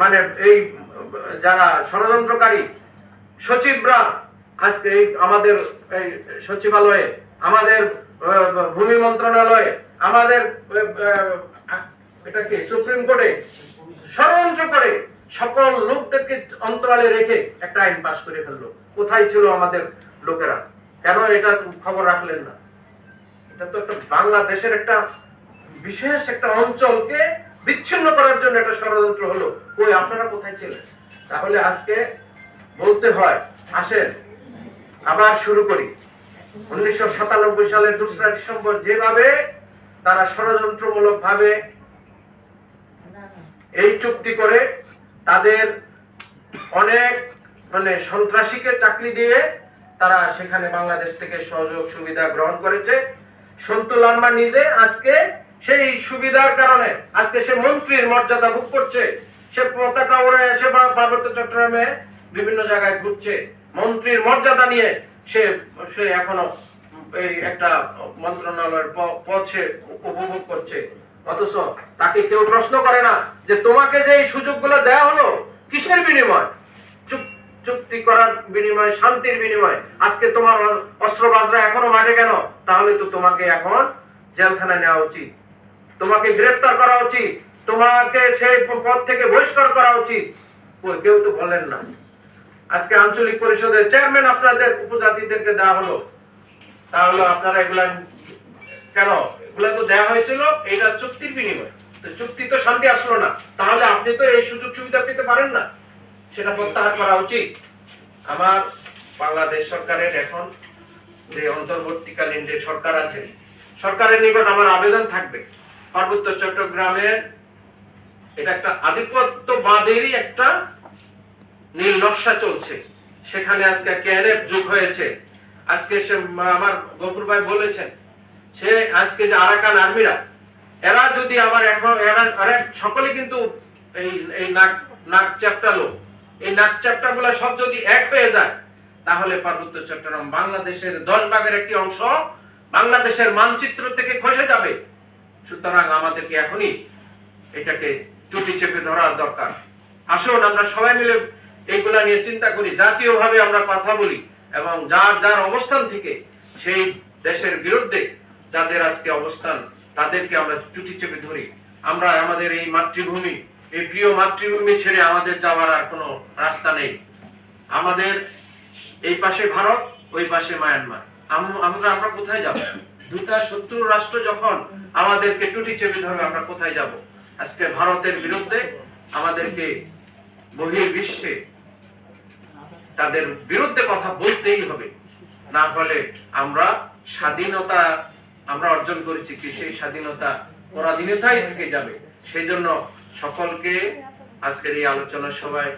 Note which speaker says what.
Speaker 1: মানে এই, যারা ষড়যন্ত্রকারী, সচিবরা আজকে এই আমাদের এই সচিবালয়ে, আমাদের ভূমি মন্ত্রণালয়ে, আমাদের এটা কি, সুপ্রিম কোর্টে ষড়যন্ত্র করে সকল লোকদেরকে অন্তরালে রেখে একটা আইন পাশ করে ফেলল। কোথায় ছিল আমাদের লোকেরা? কেন এটা খবর রাখলেন না? এটা তো একটা বাংলাদেশের একটা বিশেষ একটা অঞ্চলকে বিচ্ছিন্ন করার জন্য একটা ষড়যন্ত্র হলো, কই আপনারা কোথায় ছিলেন? তাহলে আজকে বলতে হয়, আসেন, আবার শুরু করি। উনিশশো সাতানব্বই সালের দোসরা ডিসেম্বর যেভাবে তারা ষড়যন্ত্রমূলক ভাবে এই চুক্তি করে, তাদের অনেক মানে সন্ত্রাসীকে চাকরি দিয়ে তারা সেখানে বাংলাদেশ থেকে সহযোগ সুবিধা গ্রহণ করেছে। সন্তু লাম্বা নিজে আজকে সেই সুবিধার কারণে আজকে সে মন্ত্রীর মর্যাদা ভোগ করছে। সে পতাকা ওড়ে এসে বা পার্বত্য চট্টগ্রামে বিভিন্ন জায়গায় ঘুরছে। মন্ত্রীর মর্যাদা নিয়ে সে সে এখনও এই একটা মন্ত্রণালয়ের প- পদ সে উপভোগ করছে। অথচ তাকে কেউ প্রশ্ন করে না যে তোমাকে যে এই সুযোগগুলো দেওয়া হলো, কিসের বিনিময়? চুক্তি করার বিনিময়, শান্তির বিনিময়। আজকে তোমার অস্ত্র অস্ত্রবাজরা এখনও মাঠে কেন? তাহলে তো তোমাকে এখন জেলখানায় নেওয়া উচিত। তোমাকে গ্রেফতার করা উচিত। তোমাকে সেই পদ থেকে বহিষ্কার করা উচিত। কেউ তো বলেন না। আজকে আঞ্চলিক পরিষদের চেয়ারম্যান আপনাদের উপজাতিদেরকে দেওয়া হলো। তাহলে আপনারা এগুলা কেন? এগুলা তো দেওয়া হয়েছিল, এটা চুক্তির বিনিময়। তো চুক্তি তো শান্তি আসলো না। তাহলে আপনি তো এই সুযোগ সুবিধা পেতে পারেন না। সেটা প্রত্যাহার করা উচিত। আমার বাংলাদেশ সরকারের এখন যে অন্তর্বর্তীকালীন যে সরকার আছে, সরকারের নিকট আমার আবেদন থাকবে। পার্বত্য চট্টগ্রামের এটা একটা আধিপত্যবাদেরই একটা নীল নকশা চলছে। সেখানে আজকে কেএনএফ যুগ হয়েছে। আজকে সে আমার গফুর ভাই বলেছেন, সে আজকে যে আরাকান আর্মিরা, এরা যদি আবার এখন এরা এরা সকলে কিন্তু এই এই নাক নাক চ্যাপ্টালো এই নাক চ্যাপ্টা গুলা সব যদি এক পেয়ে যায়, তাহলে পার্বত্য চট্টগ্রাম বাংলাদেশের দশ ভাগের একটি অংশ বাংলাদেশের মানচিত্র থেকে খসে যাবে। সুতরাং আমাদেরকে এখনই এটাকে টুটি চেপে ধরার দরকার। আসুন, আমরা সবাই মিলে এইগুলা নিয়ে চিন্তা করি, জাতীয়ভাবে আমরা কথা বলি এবং যার যার অবস্থান থেকে সেই দেশের বিরুদ্ধে যাদের আজকে অবস্থান, তাদেরকে আমরা টুটি চেপে ধরি। আমরা আমাদের এই মাতৃভূমি, এই প্রিয় মাতৃভূমি ছেড়ে আমাদের যাওয়ার আর কোনো রাস্তা নেই। আমাদের এই পাশে ভারত, ওই পাশে মায়ানমার। আমরা আমরা কোথায় যাব? দুটা শত্রু রাষ্ট্র যখন আমাদেরকে টুটি চেপে ধরবে, আমরা কোথায় যাব? আজকে ভারতের বিরুদ্ধে আমাদেরকে বহির বিশ্বে তাদের বিরুদ্ধে কথা বলতেই হবে। না হলে আমরা স্বাধীনতা, আমরা অর্জন করেছি কি? সেই স্বাধীনতা পরাধীনতাই থেকে যাবে। সেই জন্য সকলকে আজকের এই আলোচনা সভায়